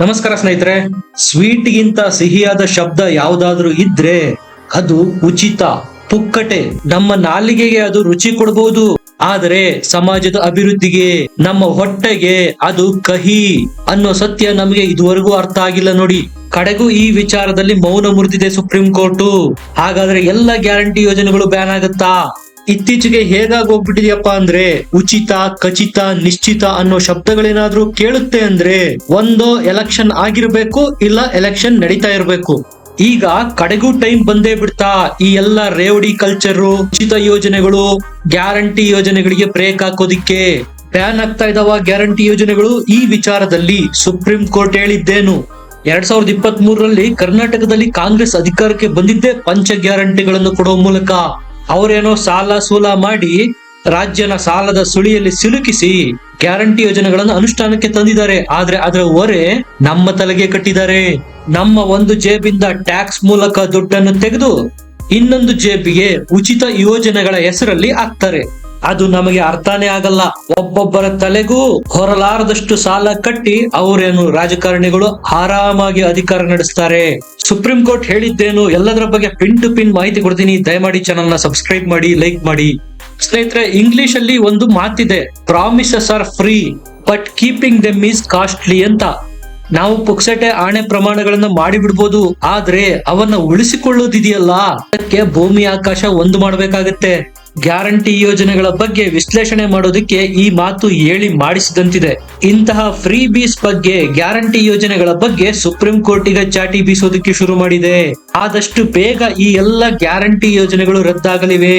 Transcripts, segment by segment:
ನಮಸ್ಕಾರ ಸ್ನೇಹಿತರೆ ಸ್ವೀಟ್ ಗಿಂತ ಸಿಹಿಯಾದ ಶಬ್ದ ಯಾವ್ದಾದ್ರು ಇದ್ರೆ ಅದು ಉಚಿತ, ಪುಕ್ಕಟೆ. ನಮ್ಮ ನಾಲಿಗೆಗೆ ಅದು ರುಚಿ ಕೊಡಬಹುದು ಆದರೆ ಸಮಾಜದ ಅಭಿವೃದ್ಧಿಗೆ, ನಮ್ಮ ಹೊಟ್ಟೆಗೆ ಅದು ಕಹಿ ಅನ್ನೋ ಸತ್ಯ ನಮಗೆ ಇದುವರೆಗೂ ಅರ್ಥ ಆಗಿಲ್ಲ ನೋಡಿ. ಕಡೆಗೂ ಈ ವಿಚಾರದಲ್ಲಿ ಮೌನ ಮುರಿದಿದೆ ಸುಪ್ರೀಂ ಕೋರ್ಟ್. ಹಾಗಾದ್ರೆ ಎಲ್ಲ ಗ್ಯಾರಂಟಿ ಯೋಜನೆಗಳು ಬ್ಯಾನ್ ಆಗುತ್ತಾ? ಇತ್ತೀಚೆಗೆ ಹೇಗಾಗಿ ಹೋಗ್ಬಿಟ್ಟಿದ್ಯಪ್ಪ ಅಂದ್ರೆ ಉಚಿತ, ಖಚಿತ, ನಿಶ್ಚಿತ ಅನ್ನೋ ಶಬ್ದಗಳೇನಾದ್ರೂ ಕೇಳುತ್ತೆ ಅಂದ್ರೆ ಒಂದು ಎಲೆಕ್ಷನ್ ಆಗಿರ್ಬೇಕು, ಇಲ್ಲ ಎಲೆಕ್ಷನ್ ನಡೀತಾ ಇರ್ಬೇಕು. ಈಗ ಕಡೆಗೂ ಟೈಮ್ ಬಂದೇ ಬಿಡ್ತಾ ಈ ಎಲ್ಲ ರೇವಡಿ ಕಲ್ಚರ್ ಉಚಿತ ಯೋಜನೆಗಳು ಗ್ಯಾರಂಟಿ ಯೋಜನೆಗಳಿಗೆ ಬ್ರೇಕ್ ಹಾಕೋದಿಕ್ಕೆ ಬ್ಯಾನ್ ಆಗ್ತಾ ಇದಾವ ಗ್ಯಾರಂಟಿ ಯೋಜನೆಗಳು? ಈ ವಿಚಾರದಲ್ಲಿ ಸುಪ್ರೀಂ ಕೋರ್ಟ್ ಹೇಳಿದ್ದೇನು. ಎರಡ್ ಸಾವಿರದ ಇಪ್ಪತ್ತ್ ಮೂರರಲ್ಲಿ ಕರ್ನಾಟಕದಲ್ಲಿ ಕಾಂಗ್ರೆಸ್ ಅಧಿಕಾರಕ್ಕೆ ಬಂದಿದ್ದೇ ಪಂಚ ಗ್ಯಾರಂಟಿಗಳನ್ನು ಕೊಡುವ ಮೂಲಕ. ಅವರೇನೋ ಸಾಲ ಸೂಲ ಮಾಡಿ ರಾಜ್ಯನ ಸಾಲದ ಸುಳಿಯಲ್ಲಿ ಸಿಲುಕಿಸಿ ಗ್ಯಾರಂಟಿ ಯೋಜನೆಗಳನ್ನು ಅನುಷ್ಠಾನಕ್ಕೆ ತಂದಿದ್ದಾರೆ. ಆದ್ರೆ ಅದರ ಹೊರೆ ನಮ್ಮ ತಲೆಗೆ ಕಟ್ಟಿದ್ದಾರೆ. ನಮ್ಮ ಒಂದು ಜೇಬಿಂದ ಟ್ಯಾಕ್ಸ್ ಮೂಲಕ ದುಡ್ಡನ್ನು ತೆಗೆದು ಇನ್ನೊಂದು ಜೇಬಿಗೆ ಉಚಿತ ಯೋಜನೆಗಳ ಹೆಸರಲ್ಲಿ ಹಾಕ್ತಾರೆ. ಅದು ನಮಗೆ ಅರ್ಥನೇ ಆಗಲ್ಲ. ಒಬ್ಬೊಬ್ಬರ ತಲೆಗೂ ಹೊರಲಾರದಷ್ಟು ಸಾಲ ಕಟ್ಟಿ ಅವರೇನು ರಾಜಕಾರಣಿಗಳು ಆರಾಮಾಗಿ ಅಧಿಕಾರ ನಡೆಸ್ತಾರೆ. ಸುಪ್ರೀಂ ಕೋರ್ಟ್ ಹೇಳಿದ್ದೇನು, ಎಲ್ಲದರ ಬಗ್ಗೆ ಪಿನ್ ಟು ಪಿನ್ ಮಾಹಿತಿ ಕೊಡ್ತೀನಿ. ದಯಮಾಡಿ ಚಾನಲ್ನ ಸಬ್ಸ್ಕ್ರೈಬ್ ಮಾಡಿ ಲೈಕ್ ಮಾಡಿ. ಸ್ನೇಹಿತರೆ ಇಂಗ್ಲಿಷ್ ಅಲ್ಲಿ ಒಂದು ಮಾತಿದೆ promises are free but keeping them is costly ಅಂತ. ನಾವು ಪುಕ್ಸಟೆ ಆಣೆ ಪ್ರಮಾಣಗಳನ್ನ ಮಾಡಿಬಿಡ್ಬೋದು, ಆದ್ರೆ ಅವನ್ನ ಉಳಿಸಿಕೊಳ್ಳೋದಿದೆಯಲ್ಲ? ಅದಕ್ಕೆ ಭೂಮಿ ಆಕಾಶ ಒಂದು ಮಾಡ್ಬೇಕಾಗತ್ತೆ. ಗ್ಯಾರಂಟಿ ಯೋಜನೆಗಳ ಬಗ್ಗೆ ವಿಶ್ಲೇಷಣೆ ಮಾಡೋದಕ್ಕೆ ಈ ಮಾತು ಹೇಳಿ ಮಾಡಿಸಿದಂತಿದೆ. ಇಂತಹ ಫ್ರೀ ಬೀಸ್ ಬಗ್ಗೆ ಗ್ಯಾರಂಟಿ ಯೋಜನೆಗಳ ಬಗ್ಗೆ ಸುಪ್ರೀಂ ಕೋರ್ಟ್ ಈಗ ಚಾಟಿ ಬೀಸೋದಕ್ಕೆ ಶುರು ಮಾಡಿದೆ. ಆದಷ್ಟು ಬೇಗ ಈ ಎಲ್ಲ ಗ್ಯಾರಂಟಿ ಯೋಜನೆಗಳು ರದ್ದಾಗಲಿವೆ.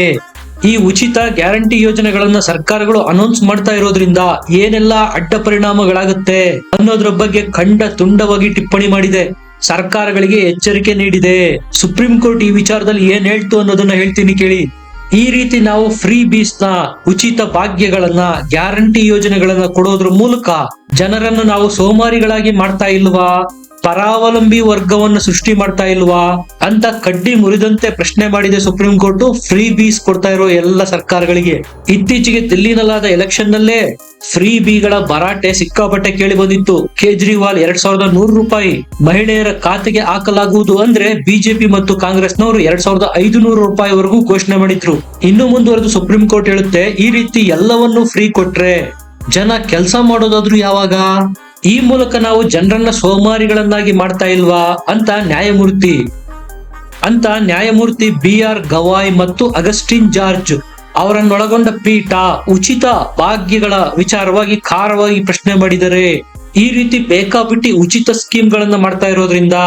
ಈ ಉಚಿತ ಗ್ಯಾರಂಟಿ ಯೋಜನೆಗಳನ್ನ ಸರ್ಕಾರಗಳು ಅನೌನ್ಸ್ ಮಾಡ್ತಾ ಇರೋದ್ರಿಂದ ಏನೆಲ್ಲ ಅಡ್ಡ ಪರಿಣಾಮಗಳಾಗುತ್ತೆ ಅನ್ನೋದ್ರ ಬಗ್ಗೆ ಖಂಡ ತುಂಡವಾಗಿ ಟಿಪ್ಪಣಿ ಮಾಡಿದೆ. ಸರ್ಕಾರಗಳಿಗೆ ಎಚ್ಚರಿಕೆ ನೀಡಿದೆ. ಸುಪ್ರೀಂ ಕೋರ್ಟ್ ಈ ವಿಚಾರದಲ್ಲಿ ಏನ್ ಹೇಳ್ತು ಅನ್ನೋದನ್ನ ಹೇಳ್ತೀನಿ ಕೇಳಿ. ಈ ರೀತಿ ನಾವು ಫ್ರೀ ಬೀಸ್ನ ಉಚಿತ ಭಾಗ್ಯಗಳನ್ನ ಗ್ಯಾರಂಟಿ ಯೋಜನೆಗಳನ್ನ ಕೊಡೋದ್ರ ಮೂಲಕ ಜನರನ್ನು ನಾವು ಸೋಮಾರಿಗಳಾಗಿ ಮಾಡ್ತಾ ಇಲ್ವಾ? ಪರಾವಲಂಬಿ ವರ್ಗವನ್ನು ಸೃಷ್ಟಿ ಮಾಡ್ತಾ ಇಲ್ವಾ ಅಂತ ಕಡ್ಡಿ ಮುರಿದಂತೆ ಪ್ರಶ್ನೆ ಮಾಡಿದೆ ಸುಪ್ರೀಂ ಕೋರ್ಟ್. ಫ್ರೀ ಬೀಸ್ ಕೊಡ್ತಾ ಇರೋ ಎಲ್ಲ ಸರ್ಕಾರಗಳಿಗೆ. ಇತ್ತೀಚೆಗೆ ದಿಲ್ಲಿನಲ್ಲಾದ ಎಲೆಕ್ಷನ್ ನಲ್ಲೇ ಫ್ರೀ ಬಿಗಳ ಭರಾಟೆ ಸಿಕ್ಕಾಪಟ್ಟೆ ಕೇಳಿ ಬಂದಿತ್ತು. ಕೇಜ್ರಿವಾಲ್ ಎರಡ್ ಸಾವಿರದ ನೂರು ರೂಪಾಯಿ ಮಹಿಳೆಯರ ಖಾತೆಗೆ ಹಾಕಲಾಗುವುದು ಅಂದ್ರೆ ಬಿಜೆಪಿ ಮತ್ತು ಕಾಂಗ್ರೆಸ್ನವರು ಎರಡ್ ಸಾವಿರದ ಐದು ನೂರು ರೂಪಾಯಿವರೆಗೂ ಘೋಷಣೆ ಮಾಡಿದ್ರು. ಇನ್ನು ಮುಂದುವರೆದು ಸುಪ್ರೀಂ ಕೋರ್ಟ್ ಹೇಳುತ್ತೆ, ಈ ರೀತಿ ಎಲ್ಲವನ್ನೂ ಫ್ರೀ ಕೊಟ್ರೆ ಜನ ಕೆಲಸ ಮಾಡೋದಾದ್ರೂ ಯಾವಾಗ? ಈ ಮೂಲಕ ನಾವು ಜನರನ್ನ ಸೋಮಾರಿಗಳನ್ನಾಗಿ ಮಾಡ್ತಾ ಇಲ್ವಾ? ಅಂತ ನ್ಯಾಯಮೂರ್ತಿ ಅಂತ ನ್ಯಾಯಮೂರ್ತಿ ಬಿ ಆರ್ ಗವಾಯ್ ಮತ್ತು ಅಗಸ್ಟಿನ್ ಜಾರ್ಜ್ ಅವರನ್ನೊಳಗೊಂಡ ಪೀಠ ಉಚಿತ ಭಾಗ್ಯಗಳ ವಿಚಾರವಾಗಿ ಖಾರವಾಗಿ ಪ್ರಶ್ನೆ ಮಾಡಿದರೆ ಈ ರೀತಿ ಬೇಕಾಬಿಟ್ಟಿ ಉಚಿತ ಸ್ಕೀಮ್ಗಳನ್ನ ಮಾಡ್ತಾ ಇರೋದ್ರಿಂದ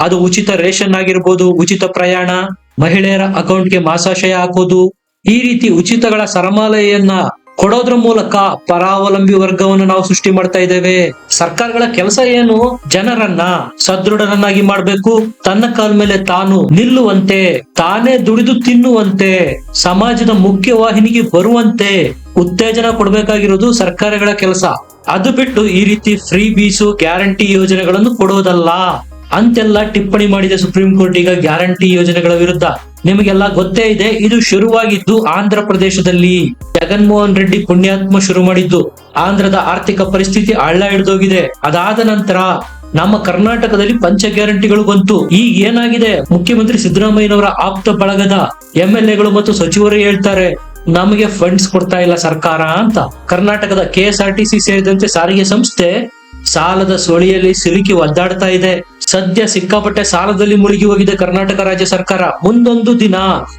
ಅದು ಉಚಿತ ರೇಷನ್ ಆಗಿರ್ಬೋದು, ಉಚಿತ ಪ್ರಯಾಣ, ಮಹಿಳೆಯರ ಅಕೌಂಟ್ಗೆ ಮಾಸಾಶಯ ಹಾಕೋದು, ಈ ರೀತಿ ಉಚಿತಗಳ ಸರಮಾಲೆಯನ್ನ ಕೊಡೋದ್ರ ಮೂಲಕ ಪರಾವಲಂಬಿ ವರ್ಗವನ್ನು ನಾವು ಸೃಷ್ಟಿ ಮಾಡ್ತಾ ಇದ್ದೇವೆ. ಸರ್ಕಾರಗಳ ಕೆಲಸ ಏನು? ಜನರನ್ನ ಸದೃಢರನ್ನಾಗಿ ಮಾಡ್ಬೇಕು. ತನ್ನ ಕಾಲ ಮೇಲೆ ತಾನು ನಿಲ್ಲುವಂತೆ, ತಾನೇ ದುಡಿದು ತಿನ್ನುವಂತೆ, ಸಮಾಜದ ಮುಖ್ಯವಾಹಿನಿಗೆ ಬರುವಂತೆ ಉತ್ತೇಜನ ಕೊಡಬೇಕಾಗಿರೋದು ಸರ್ಕಾರಗಳ ಕೆಲಸ. ಅದು ಬಿಟ್ಟು ಈ ರೀತಿ ಫ್ರೀ ಬೀಸು, ಗ್ಯಾರಂಟಿ ಯೋಜನೆಗಳನ್ನು ಕೊಡೋದಲ್ಲ. ಅಂತೆಲ್ಲ ಟಿಪ್ಪಣಿ ಮಾಡಿದೆ ಸುಪ್ರೀಂ ಕೋರ್ಟ್. ಈಗ ಗ್ಯಾರಂಟಿ ಯೋಜನೆಗಳ ವಿರುದ್ಧ. ನಿಮಗೆಲ್ಲ ಗೊತ್ತೇ ಇದೆ, ಇದು ಶುರುವಾಗಿದ್ದು ಆಂಧ್ರ ಪ್ರದೇಶದಲ್ಲಿ ಜಗನ್ಮೋಹನ್ ರೆಡ್ಡಿ ಪುಣ್ಯಾತ್ಮ ಶುರು ಮಾಡಿದ್ದು. ಆಂಧ್ರದ ಆರ್ಥಿಕ ಪರಿಸ್ಥಿತಿ ಹಳ್ಳ ಹಿಡಿದೋಗಿದೆ. ಅದಾದ ನಂತರ ನಮ್ಮ ಕರ್ನಾಟಕದಲ್ಲಿ ಪಂಚ ಗ್ಯಾರಂಟಿಗಳು ಬಂತು. ಈಗ ಏನಾಗಿದೆ? ಮುಖ್ಯಮಂತ್ರಿ ಸಿದ್ದರಾಮಯ್ಯನವರ ಆಪ್ತ ಬಳಗದ ಎಂ ಎಲ್ ಎಗಳು ಮತ್ತು ಸಚಿವರು ಹೇಳ್ತಾರೆ, ನಮಗೆ ಫಂಡ್ಸ್ ಕೊಡ್ತಾ ಇಲ್ಲ ಸರ್ಕಾರ ಅಂತ. ಕರ್ನಾಟಕದ ಕೆ ಆರ್ ಟಿ ಸಿ ಸೇರಿದಂತೆ ಸಾರಿಗೆ ಸಂಸ್ಥೆ ಸಾಲದ ಸುಳಿಯಲ್ಲಿ ಸಿಲುಕಿ ಒದ್ದಾಡ್ತಾ ಇದೆ. ಸದ್ಯ ಸಿಕ್ಕಾಪಟ್ಟೆ ಸಾಲದಲ್ಲಿ ಮುಳುಗಿ ಹೋಗಿದೆ ಕರ್ನಾಟಕ ರಾಜ್ಯ ಸರ್ಕಾರ. ಮುಂದೊಂದು ದಿನ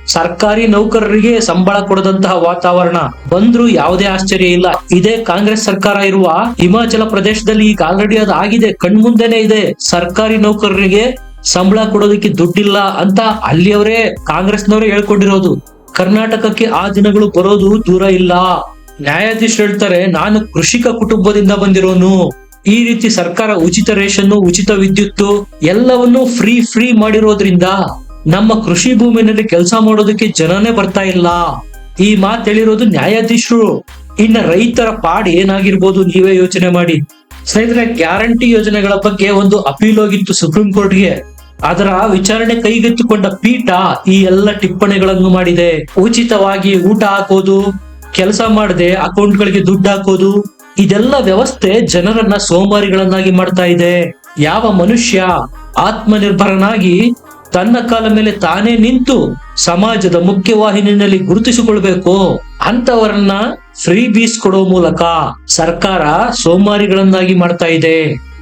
ಸರ್ಕಾರಿ ನೌಕರರಿಗೆ ಸಂಬಳ ಕೊಡದಂತಹ ವಾತಾವರಣ. ಬಂದ್ರು ಯಾವುದೇ ಆಶ್ಚರ್ಯ ಇಲ್ಲ. ಇದೇ ಕಾಂಗ್ರೆಸ್ ಸರ್ಕಾರ ಇರುವ ಹಿಮಾಚಲ ಪ್ರದೇಶದಲ್ಲಿ ಈಗ ಆಲ್ರೆಡಿ ಅದು ಆಗಿದೆ. ಕಣ್ಮುಂದೆನೆ ಇದೆ. ಸರ್ಕಾರಿ ನೌಕರರಿಗೆ ಸಂಬಳ ಕೊಡೋದಕ್ಕೆ ದುಡ್ಡಿಲ್ಲ ಅಂತ ಅಲ್ಲಿಯವರೇ ಕಾಂಗ್ರೆಸ್ನವರೇ ಹೇಳ್ಕೊಂಡಿರೋದು. ಕರ್ನಾಟಕಕ್ಕೆ ಆ ದಿನಗಳು ಬರೋದು ದೂರ ಇಲ್ಲ. ನ್ಯಾಯಾಧೀಶರು ಹೇಳ್ತಾರೆ, ನಾನು ಕೃಷಿಕ ಕುಟುಂಬದಿಂದ ಬಂದಿರೋನು. ಈ ರೀತಿ ಸರ್ಕಾರ ಉಚಿತ ರೇಷನ್ ಉಚಿತ ವಿದ್ಯುತ್ ಎಲ್ಲವನ್ನೂ ಫ್ರೀ ಫ್ರೀ ಮಾಡಿರೋದ್ರಿಂದ ನಮ್ಮ ಕೃಷಿ ಭೂಮಿನಲ್ಲಿ ಕೆಲಸ ಮಾಡೋದಕ್ಕೆ ಜನನೇ ಬರ್ತಾ ಇಲ್ಲ. ಈ ಮಾತು ಹೇಳಿರೋದು ನ್ಯಾಯಾಧೀಶರು. ಇನ್ನ ರೈತರ ಪಾಡ್ ಏನಾಗಿರ್ಬೋದು ನೀವೇ ಯೋಚನೆ ಮಾಡಿ. ಸ್ನೇಹಿತರೆ ಗ್ಯಾರಂಟಿ ಯೋಜನೆಗಳ ಬಗ್ಗೆ ಒಂದು ಅಪೀಲ್ ಹೋಗಿತ್ತು ಸುಪ್ರೀಂ ಕೋರ್ಟ್ಗೆ. ಅದರ ವಿಚಾರಣೆ ಕೈಗೆತ್ತಿಕೊಂಡ ಪೀಠ ಈ ಎಲ್ಲ ಟಿಪ್ಪಣಿಗಳನ್ನು ಮಾಡಿದೆ. ಉಚಿತವಾಗಿ ಊಟ ಹಾಕೋದು, ಕೆಲಸ ಮಾಡದೆ ಅಕೌಂಟ್ಗಳಿಗೆ ದುಡ್ಡು ಹಾಕೋದು ಇದೆಲ್ಲ ವ್ಯವಸ್ಥೆ ಜನರನ್ನ ಸೋಮಾರಿಗಳನ್ನಾಗಿ ಮಾಡ್ತಾ ಇದೆ. ಯಾವ ಮನುಷ್ಯ ಆತ್ಮನಿರ್ಭರನಾಗಿ ತನ್ನ ಕಾಲ ಮೇಲೆ ತಾನೇ ನಿಂತು ಸಮಾಜದ ಮುಖ್ಯವಾಹಿನಿಯಲ್ಲಿ ಗುರುತಿಸಿಕೊಳ್ಬೇಕು ಅಂತವರನ್ನ ಫ್ರೀ ಬೀಸ್ ಕೊಡೋ ಮೂಲಕ ಸರ್ಕಾರ ಸೋಮಾರಿಗಳನ್ನಾಗಿ ಮಾಡ್ತಾ ಇದೆ.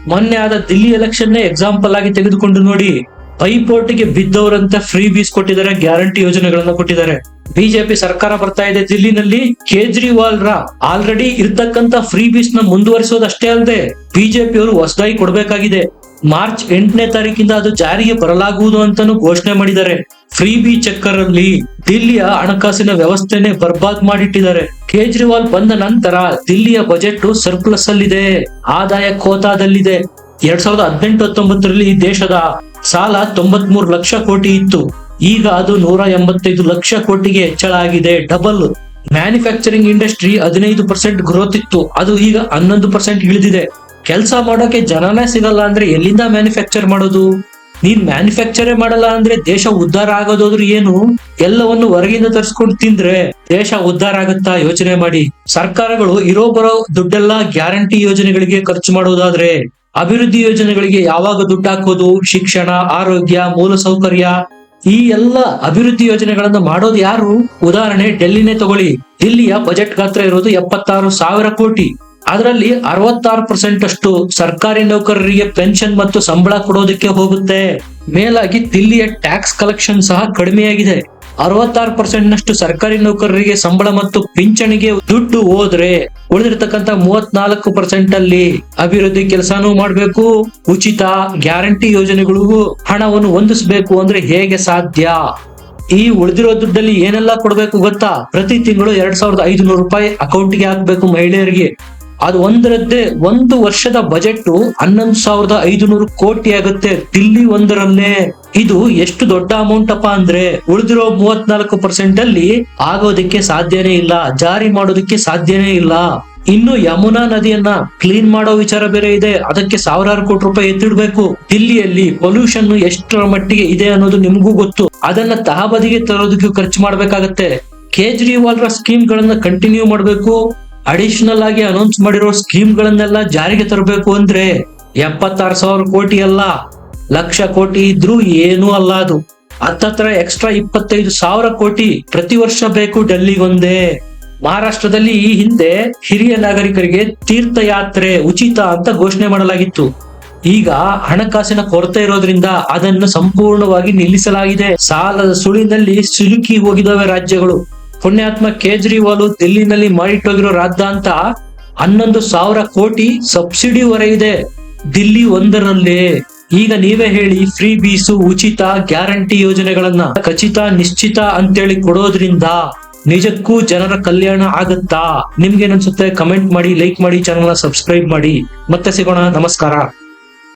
ಮೊನ್ನೆ ಆದ ದಿಲ್ಲಿ ಎಲೆಕ್ಷನ್ ಎಕ್ಸಾಂಪಲ್ ಆಗಿ ತೆಗೆದುಕೊಂಡು ನೋಡಿ. ಪೈಪೋಟಿಗೆ ಬಿದ್ದವರಂತ ಫ್ರೀ ಬೀಸ್ ಕೊಟ್ಟಿದ್ದಾರೆ ಗ್ಯಾರಂಟಿ ಯೋಜನೆಗಳನ್ನ ಕೊಟ್ಟಿದ್ದಾರೆ. ಬಿಜೆಪಿ ಸರ್ಕಾರ ಬರ್ತಾ ಇದೆ ದಿಲ್ಲಿನಲ್ಲಿ ಕೇಜ್ರಿವಾಲ್ ರ ಆಲ್ರೆಡಿ ಇರ್ತಕ್ಕಂತ ಫ್ರೀ ಬೀಸ್ನ ಮುಂದುವರಿಸೋದಷ್ಟೇ ಅಲ್ಲದೆ ಬಿಜೆಪಿ ಅವರು ಹೊಸದಾಗಿ ಕೊಡಬೇಕಾಗಿದೆ. ಮಾರ್ಚ್ ಎಂಟನೇ ತಾರೀಕಿಂದ ಅದು ಜಾರಿಗೆ ಬರಲಾಗುವುದು ಅಂತಾನು ಘೋಷಣೆ ಮಾಡಿದ್ದಾರೆ. ಫ್ರೀ ಬಿ ಚಕ್ಕರ್ ಅಲ್ಲಿ ದಿಲ್ಲಿಯ ಹಣಕಾಸಿನ ವ್ಯವಸ್ಥೆನೆ ಬರ್ಬಾದ್ ಮಾಡಿಟ್ಟಿದ್ದಾರೆ. ಕೇಜ್ರಿವಾಲ್ ಬಂದ ನಂತರ ದಿಲ್ಲಿಯ ಬಜೆಟ್ ಸರ್ಪ್ಲಸ್ ಅಲ್ಲಿದೆ, ಆದಾಯ ಕೋತಾದಲ್ಲಿದೆ ಎರಡ್ ಸಾವಿರದ ಹದಿನೆಂಟು ಹತ್ತೊಂಬತ್ತರಲ್ಲಿ ದೇಶದ ಸಾಲ ತೊಂಬತ್ ಮೂರು ಲಕ್ಷ ಕೋಟಿ ಇತ್ತು. ಈಗ ಅದು ನೂರ ಎಂಬತ್ತೈದು ಲಕ್ಷ ಕೋಟಿಗೆ ಹೆಚ್ಚಳ ಆಗಿದೆ. ಡಬಲ್ ಮ್ಯಾನುಫ್ಯಾಕ್ಚರಿಂಗ್ ಇಂಡಸ್ಟ್ರಿ ಹದಿನೈದು ಪರ್ಸೆಂಟ್ ಗ್ರೋತ್ ಇತ್ತು. ಅದು ಈಗ ಹನ್ನೊಂದು ಪರ್ಸೆಂಟ್ ಇಳಿದಿದೆ. ಕೆಲಸ ಮಾಡೋಕೆ ಜನನೇ ಸಿಗಲ್ಲ ಅಂದ್ರೆ ಎಲ್ಲಿಂದ ಮ್ಯಾನುಫ್ಯಾಕ್ಚರ್ ಮಾಡೋದು? ನೀನ್ ಮ್ಯಾನುಫ್ಯಾಕ್ಚರೇ ಮಾಡಲ್ಲ ಅಂದ್ರೆ ದೇಶ ಉದ್ಧಾರ ಆಗೋದಾದ್ರು ಏನು? ಎಲ್ಲವನ್ನು ಹೊರಗಿಂದ ತರಿಸ್ಕೊಂಡು ತಿಂದ್ರೆ ದೇಶ ಉದ್ಧಾರ ಆಗುತ್ತಾ? ಯೋಚನೆ ಮಾಡಿ. ಸರ್ಕಾರಗಳು ಇರೋ ಬರೋ ದುಡ್ಡೆಲ್ಲ ಗ್ಯಾರಂಟಿ ಯೋಜನೆಗಳಿಗೆ ಖರ್ಚು ಮಾಡೋದಾದ್ರೆ ಅಭಿವೃದ್ಧಿ ಯೋಜನೆಗಳಿಗೆ ಯಾವಾಗ ದುಡ್ಡು ಹಾಕೋದು ಶಿಕ್ಷಣ, ಆರೋಗ್ಯ ಮೂಲಸೌಕರ್ಯ ಈ ಎಲ್ಲ ಅಭಿವೃದ್ಧಿ ಯೋಜನೆಗಳನ್ನು ಮಾಡೋದು ಯಾರು? ಉದಾಹರಣೆ, ಡೆಲ್ಲಿನೇ ತಗೊಳ್ಳಿ. ದಿಲ್ಲಿಯ ಬಜೆಟ್ ಗಾತ್ರ ಇರೋದು ಎಪ್ಪತ್ತಾರು ಸಾವಿರ ಕೋಟಿ. ಅದರಲ್ಲಿ ಅರವತ್ತಾರು ಪರ್ಸೆಂಟ್ ಅಷ್ಟು ಸರ್ಕಾರಿ ನೌಕರರಿಗೆ ಪೆನ್ಷನ್ ಮತ್ತು ಸಂಬಳ ಕೊಡೋದಕ್ಕೆ ಹೋಗುತ್ತೆ. ಮೇಲಾಗಿ ದಿಲ್ಲಿಯ ಟ್ಯಾಕ್ಸ್ ಕಲೆಕ್ಷನ್ ಸಹ ಕಡಿಮೆಯಾಗಿದೆ. ಅರವತ್ತಾರು ಪರ್ಸೆಂಟ್ ನಷ್ಟು ಸರ್ಕಾರಿ ನೌಕರರಿಗೆ ಸಂಬಳ ಮತ್ತು ಪಿಂಚಣಿಗೆ ದುಡ್ಡು ಹೋದ್ರೆ ಉಳಿದಿರ್ತಕ್ಕಂತ ಮೂವತ್ನಾಲ್ಕು ಪರ್ಸೆಂಟ್ ಅಲ್ಲಿ ಅಭಿವೃದ್ಧಿ ಕೆಲಸನೂ ಮಾಡಬೇಕು. ಉಚಿತ ಗ್ಯಾರಂಟಿ ಯೋಜನೆಗಳಿಗೂ ಹಣವನ್ನು ಹೊಂದಿಸಬೇಕು ಅಂದ್ರೆ ಹೇಗೆ ಸಾಧ್ಯ? ಈ ಉಳಿದಿರೋ ದುಡ್ಡಲ್ಲಿ ಏನೆಲ್ಲ ಕೊಡ್ಬೇಕು ಗೊತ್ತಾ? ಪ್ರತಿ ತಿಂಗಳು ಎರಡ್ ಸಾವಿರದ ಐದುನೂರು ರೂಪಾಯಿ ಅಕೌಂಟ್ಗೆ ಹಾಕ್ಬೇಕು ಮಹಿಳೆಯರಿಗೆ. ಅದು ಒಂದರದ್ದೇ ಒಂದು ವರ್ಷದ ಬಜೆಟ್ ಹನ್ನೊಂದು ಸಾವಿರದ ಐದುನೂರು ಕೋಟಿ ಆಗುತ್ತೆ. ದಿಲ್ಲಿ ಒಂದರಲ್ಲೇ ಇದು ಎಷ್ಟು ದೊಡ್ಡ ಅಮೌಂಟ್ ಅಪ್ಪ ಅಂದ್ರೆ ಉಳಿದಿರೋ ಮೂವತ್ನಾಲ್ಕು ಪರ್ಸೆಂಟ್ ಅಲ್ಲಿ ಆಗೋದಕ್ಕೆ ಸಾಧ್ಯನೇ ಇಲ್ಲ, ಜಾರಿ ಮಾಡೋದಕ್ಕೆ ಸಾಧ್ಯನೇ ಇಲ್ಲ. ಇನ್ನು ಯಮುನಾ ನದಿಯನ್ನ ಕ್ಲೀನ್ ಮಾಡೋ ವಿಚಾರ ಬೇರೆ ಇದೆ. ಅದಕ್ಕೆ ಸಾವಿರಾರು ಕೋಟಿ ರೂಪಾಯಿ ಎತ್ತಿಡ್ಬೇಕು. ದಿಲ್ಲಿಯಲ್ಲಿ ಪೊಲ್ಯೂಷನ್ ಎಷ್ಟರ ಮಟ್ಟಿಗೆ ಇದೆ ಅನ್ನೋದು ನಿಮಗೂ ಗೊತ್ತು. ಅದನ್ನ ತಹಬದಿಗೆ ತರೋದಕ್ಕೆ ಖರ್ಚು ಮಾಡ್ಬೇಕಾಗತ್ತೆ. ಕೇಜ್ರಿವಾಲ್ರ ಸ್ಕೀಮ್ ಗಳನ್ನ ಕಂಟಿನ್ಯೂ ಮಾಡ್ಬೇಕು. ಅಡಿಷನಲ್ ಆಗಿ ಅನೌನ್ಸ್ ಮಾಡಿರೋ ಸ್ಕೀಮ್ ಗಳನ್ನೆಲ್ಲ ಜಾರಿಗೆ ತರಬೇಕು ಅಂದ್ರೆ ಎಪ್ಪತ್ತಾರು ಸಾವಿರ ಕೋಟಿ ಅಲ್ಲ, ಲಕ್ಷ ಕೋಟಿ ಇದ್ರೂ ಏನೂ ಅಲ್ಲ ಅದು. ಹತ್ತತ್ರ ಎಕ್ಸ್ಟ್ರಾ ಇಪ್ಪತ್ತೈದು ಸಾವಿರ ಕೋಟಿ ಪ್ರತಿ ವರ್ಷ ಬೇಕು ಡೆಲ್ಲಿಗೊಂದೇ. ಮಹಾರಾಷ್ಟ್ರದಲ್ಲಿ ಈ ಹಿಂದೆ ಹಿರಿಯ ನಾಗರಿಕರಿಗೆ ತೀರ್ಥಯಾತ್ರೆ ಉಚಿತ ಅಂತ ಘೋಷಣೆ ಮಾಡಲಾಗಿತ್ತು. ಈಗ ಹಣಕಾಸಿನ ಕೊರತೆ ಇರೋದ್ರಿಂದ ಅದನ್ನು ಸಂಪೂರ್ಣವಾಗಿ ನಿಲ್ಲಿಸಲಾಗಿದೆ. ಸಾಲದ ಸುಳಿನಲ್ಲಿ ಸಿಲುಕಿ ಹೋಗಿದಾವೆ ರಾಜ್ಯಗಳು. ಪುಣ್ಯಾತ್ಮ ಕೇಜ್ರಿವಾಲ್ ದಿಲ್ಲಿನಲ್ಲಿ ಮಾಡಿಟ್ಟೋಗಿರೋ ರಾದ್ದಾಂತ ಹನ್ನೊಂದು ಸಾವಿರ ಕೋಟಿ ಸಬ್ಸಿಡಿ ಹೊರೆಯಿದೆ. ದಿಲ್ಲಿ ಒಂದರಲ್ಲೇ. ಈಗ ನೀವೇ ಹೇಳಿ ಫ್ರೀ ಬೀಸು, ಉಚಿತ ಗ್ಯಾರಂಟಿ ಯೋಜನೆಗಳನ್ನ ಖಚಿತ, ನಿಶ್ಚಿತ ಅಂತೇಳಿ ಕೊಡೋದ್ರಿಂದ ನಿಜಕ್ಕೂ ಜನರ ಕಲ್ಯಾಣ ಆಗತ್ತಾ? ನಿಮ್ಗೇನನ್ಸುತ್ತೆ ಕಮೆಂಟ್ ಮಾಡಿ ಲೈಕ್ ಮಾಡಿ ಚಾನಲ್ ಸಬ್ಸ್ಕ್ರೈಬ್ ಮಾಡಿ. ಮತ್ತೆ ಸಿಗೋಣ. ನಮಸ್ಕಾರ.